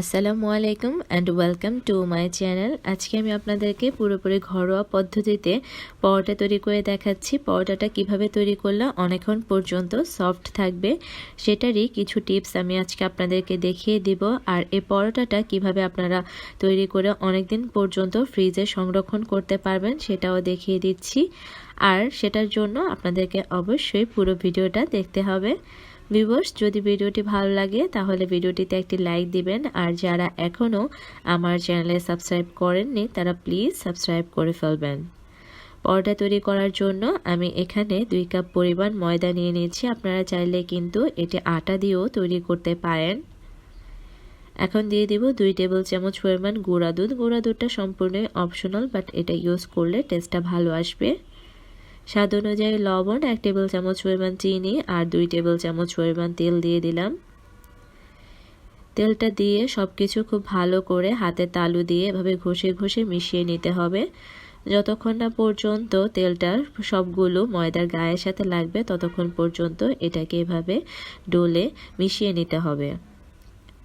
আসসালামু আলাইকুম and welcome to my channel আজকে আমি আপনাদেরকে পুরোপুরি ঘরোয়া পদ্ধতিতে পরোটা তৈরি করে দেখাচ্ছি। পরোটাটা কীভাবে তৈরি করলে অনেকক্ষণ পর্যন্ত সফট থাকবে, সেটারই কিছু টিপস আমি আজকে আপনাদেরকে দেখিয়ে দিব। আর এই পরোটাটা কীভাবে আপনারা তৈরি করে অনেক দিন পর্যন্ত ফ্রিজে সংরক্ষণ করতে পারবেন, সেটাও দেখিয়ে দিচ্ছি। আর সেটার জন্য আপনাদেরকে অবশ্যই পুরো ভিডিওটা দেখতে হবে। ভিউয়ার্স যদি ভিডিওটি ভালো লাগে, তাহলে ভিডিওটিতে একটি লাইক দিবেন। আর যারা এখনও আমার চ্যানেলে সাবস্ক্রাইব করেননি, তারা প্লিজ সাবস্ক্রাইব করে ফেলবেন। পরোটা তৈরি করার জন্য আমি এখানে দুই কাপ পরিমাণ ময়দা নিয়ে নিয়েছি। আপনারা চাইলে কিন্তু এটি আটা দিয়েও তৈরি করতে পারেন। এখন দিয়ে দিব দুই টেবিল চামচ পরিমাণ গুঁড়া দুধ। গুঁড়া দুধটা সম্পূর্ণই অপশনাল বাট এটা ইউজ করলে টেস্টটা ভালো আসবে। স্বাদ অনুযায়ী লবণ, এক টেবিল চামচ পরিমাণ চিনি আর দুই টেবিল চামচ পরিমাণ তেল দিয়ে দিলাম। তেলটা দিয়ে সব কিছু খুব ভালো করে হাতে তালু দিয়ে এভাবে ঘষে ঘষে মিশিয়ে নিতে হবে। যতক্ষণ না পর্যন্ত তেলটার সবগুলো ময়দার গায়ের সাথে লাগবে, ততক্ষণ পর্যন্ত এটাকে এভাবে ডোলে মিশিয়ে নিতে হবে।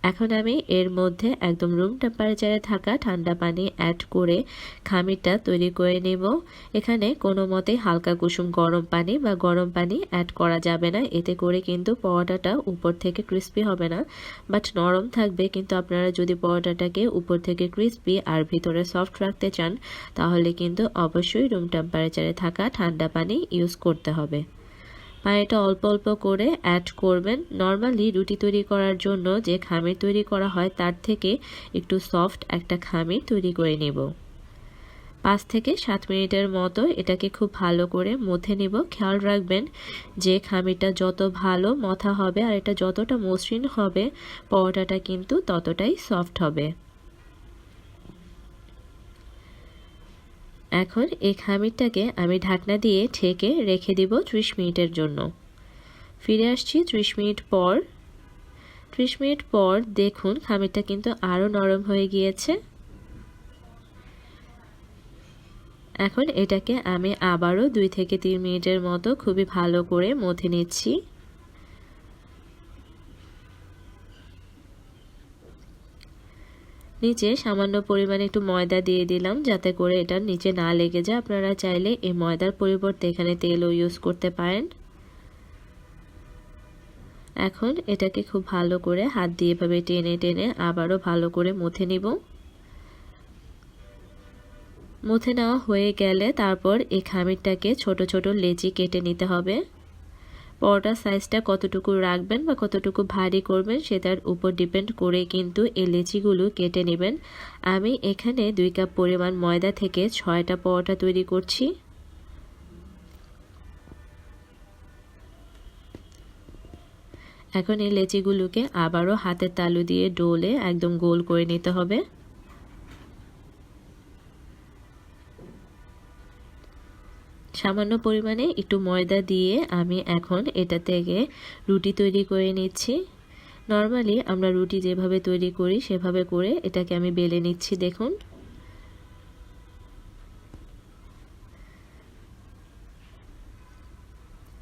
এখন আমি এর মধ্যে একদম রুম টেম্পারেচারে থাকা ঠান্ডা পানি অ্যাড করে খামিরটা তৈরি করে নেব। এখানে কোনো মতে হালকা কুসুম গরম পানি বা গরম পানি অ্যাড করা যাবে না। এতে করে কিন্তু পরোটাটা উপর থেকে ক্রিস্পি হবে না বাট নরম থাকবে। কিন্তু আপনারা যদি পরোটাটাকে উপর থেকে ক্রিস্পি আর ভিতরে সফট রাখতে চান, তাহলে কিন্তু অবশ্যই রুম টেম্পারেচারে থাকা ঠান্ডা পানি ইউজ করতে হবে। পানিটা অল্প অল্প করে অ্যাড করবেন। নর্মালি রুটি তৈরি করার জন্য যে খামির তৈরি করা হয় তার থেকে একটু সফট একটা খামির তৈরি করে নেব। পাঁচ থেকে সাত মিনিটের মতো এটাকে খুব ভালো করে মথে নিব। খেয়াল রাখবেন যে খামিরটা যত ভালো মথা হবে আর এটা যতটা মসৃণ হবে, পরোটাটা কিন্তু ততটাই সফট হবে। এখন এই খামিরটাকে আমি ঢাকনা দিয়ে ঠেকে রেখে দিব ত্রিশ মিনিটের জন্য। ফিরে আসছি ত্রিশ মিনিট পর। ত্রিশ মিনিট পর দেখুন খামিরটা কিন্তু আরও নরম হয়ে গিয়েছে। এখন এটাকে আমি আবারও দুই থেকে তিন মিনিটের মতো খুবই ভালো করে মথে নিচ্ছি। নিচে সামান্য পরিমাণে একটু ময়দা দিয়ে দিলাম, যাতে করে এটা নিচে না লেগে যায়, আপনারা চাইলে এই ময়দার পরিবর্তে এখানে তেলও ইউজ করতে পারেন। এখন এটাকে খুব ভালো করে হাত দিয়ে এভাবে টেনে টেনে আবারও ভালো করে মুথে নিব। মুথে নেওয়া হয়ে গেলে তারপর এই খামিরটাকে ছোট ছোট লেচি কেটে নিতে হবে। পরোটার সাইজটা কতটুকু রাখবেন বা কতটুকু ভারী করবেন সেটার উপর ডিপেন্ড করে কিন্তু এই লেচিগুলো কেটে নেবেন। আমি এখানে দুই কাপ পরিমাণ ময়দা থেকে ছয়টা পরোটা তৈরি করছি। এখন এই লেচিগুলোকে আবারও হাতের তালু দিয়ে ডোলে একদম গোল করে নিতে হবে। সামান্য পরিমাণে একটু ময়দা দিয়ে আমি এখন এটা থেকে রুটি তৈরি করে নিচ্ছি। নর্মালি আমরা রুটি যেভাবে তৈরি করি সেভাবে করে এটাকে আমি বেলে নিচ্ছি, দেখুন।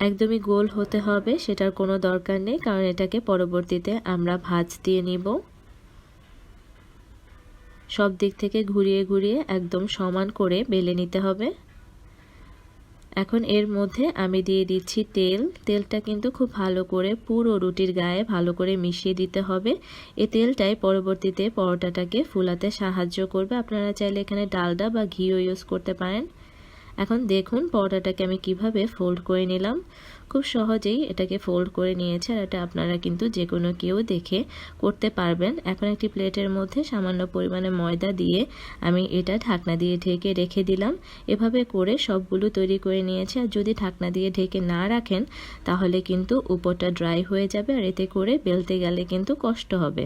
একদমই গোল হতে হবে, সেটার কোনো দরকার নেই, কারণ এটাকে পরবর্তীতে আমরা ভাজ দিয়ে নিব। সব দিক থেকে ঘুরিয়ে ঘুরিয়ে একদম সমান করে বেলে নিতে হবে। এখন এর মধ্যে আমি দিয়ে দিচ্ছি তেল। তেলটা কিন্তু খুব ভালো করে পুরো রুটির গায়ে ভালো করে মিশিয়ে দিতে হবে। এই তেলটাই পরবর্তীতে পরোটাটাকে ফুলাতে সাহায্য করবে। আপনারা চাইলে এখানে ডালডা বা ঘিও ইউজ করতে পারেন। এখন দেখুন পরোটাটাকে আমি কীভাবে ফোল্ড করে নিলাম। খুব সহজেই এটাকে ফোল্ড করে নিয়েছে আর এটা আপনারা কিন্তু যে কোনো কেউ দেখে করতে পারবেন। এখন একটি প্লেটের মধ্যে সামান্য পরিমাণে ময়দা দিয়ে আমি এটা ঢাকনা দিয়ে ঢেকে রেখে দিলাম। এভাবে করে সবগুলো তৈরি করে নিয়েছে আর যদি ঢাকনা দিয়ে ঢেকে না রাখেন, তাহলে কিন্তু উপরটা ড্রাই হয়ে যাবে আর এতে করে বেলতে গেলে কিন্তু কষ্ট হবে।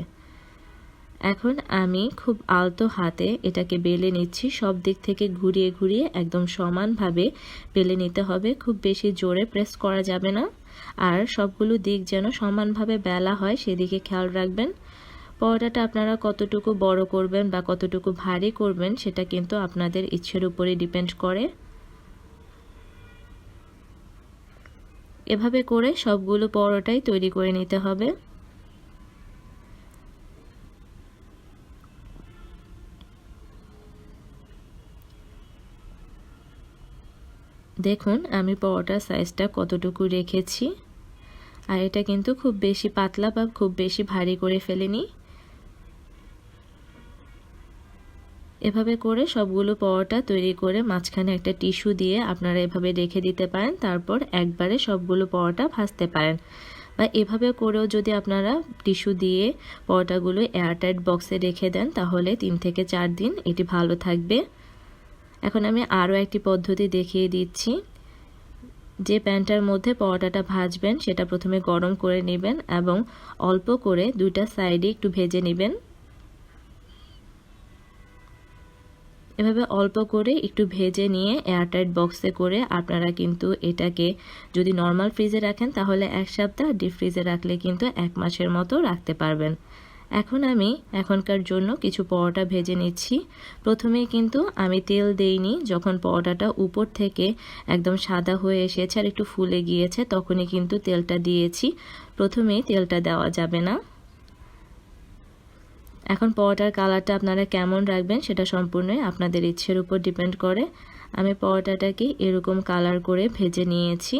এখন আমি খুব আলতো হাতে এটাকে বেলে নিচ্ছি। সব দিক থেকে ঘুরিয়ে ঘুরিয়ে একদম সমানভাবে বেলে নিতে হবে। খুব বেশি জোরে প্রেস করা যাবে না। আর সবগুলো দিক যেন সমানভাবে বেলা হয়, সেদিকে খেয়াল রাখবেন। পরোটাটা আপনারা কতটুকু বড় করবেন বা কতটুকু ভারী করবেন, সেটা কিন্তু আপনাদের ইচ্ছের উপরে ডিপেন্ড করে। এভাবে করে সবগুলো পরোটাই তৈরি করে নিতে হবে। দেখুন, আমি পরোটার সাইজটা কতটুকু রেখেছি। আর এটা কিন্তু খুব বেশি পাতলা বা খুব বেশি ভারী করে ফেলেনি। এভাবে করে সবগুলো পরোটা তৈরি করে মাঝখানে একটা টিস্যু দিয়ে আপনারা এভাবে রেখে দিতে পারেন, তারপর একবারে সবগুলো পরোটা ভাজতে পারেন। বা এভাবে করেও যদি আপনারা টিস্যু দিয়ে পরোটাগুলো এয়ারটাইট বক্সে রেখে দেন, তাহলে তিন থেকে চার দিন এটি ভালো থাকবে। এখন আমি আরও একটি পদ্ধতি দেখিয়ে দিচ্ছি। যে প্যানটার মধ্যে পরোটাটা ভাজবেন, সেটা প্রথমে গরম করে নেবেন এবং অল্প করে দুইটা সাইডে একটু ভেজে নেবেন। এভাবে অল্প করে একটু ভেজে নিয়ে এয়ারটাইট বক্সে করে আপনারা কিন্তু এটাকে যদি নর্মাল ফ্রিজে রাখেন, তাহলে এক সপ্তাহ ডিপ ফ্রিজে রাখলে কিন্তু এক মাসের মতো রাখতে পারবেন। এখন আমি এখনকার জন্য কিছু পরোটা ভেজে নিচ্ছি। প্রথমেই কিন্তু আমি তেল দেইনি। যখন পরোটাটা উপর থেকে একদম সাদা হয়ে এসেছে আর একটু ফুলে গিয়েছে, তখনই কিন্তু তেলটা দিয়েছি। প্রথমেই তেলটা দেওয়া যাবে না। এখন পরোটার কালারটা আপনারা কেমন রাখবেন সেটা সম্পূর্ণই আপনাদের ইচ্ছের উপর ডিপেন্ড করে। আমি পরোটাটাকে এরকম কালার করে ভেজে নিয়েছি।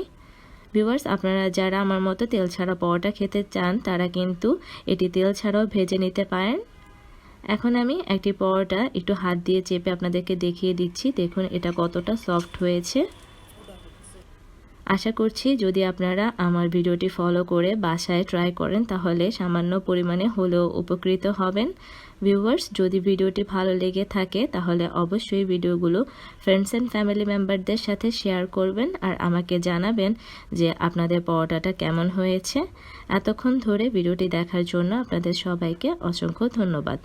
ভিউয়ার্স আপনারা যারা আমার মতো তেল ছাড়া পরোটা খেতে চান, তারা কিন্তু এটি তেল ছাড়াও ভেজে নিতে পারেন। এখন আমি একটি পরোটা একটু হাত দিয়ে চেপে আপনাদেরকে দেখিয়ে দিচ্ছি। দেখুন, এটা কতটা সফট হয়েছে। আশা করছি যদি আপনারা আমার ভিডিওটি ফলো করে বাসায় ট্রাই করেন, তাহলে সামান্য পরিমাণে হলেও উপকৃত হবেন। ভিউয়ার্স যদি ভিডিওটি ভালো লেগে থাকে, তাহলে অবশ্যই ভিডিওগুলো ফ্রেন্ডস অ্যান্ড ফ্যামিলি মেম্বারদের সাথে শেয়ার করবেন আর আমাকে জানাবেন যে আপনাদের পরোটাটা কেমন হয়েছে। এতক্ষণ ধরে ভিডিওটি দেখার জন্য আপনাদের সবাইকে অসংখ্য ধন্যবাদ।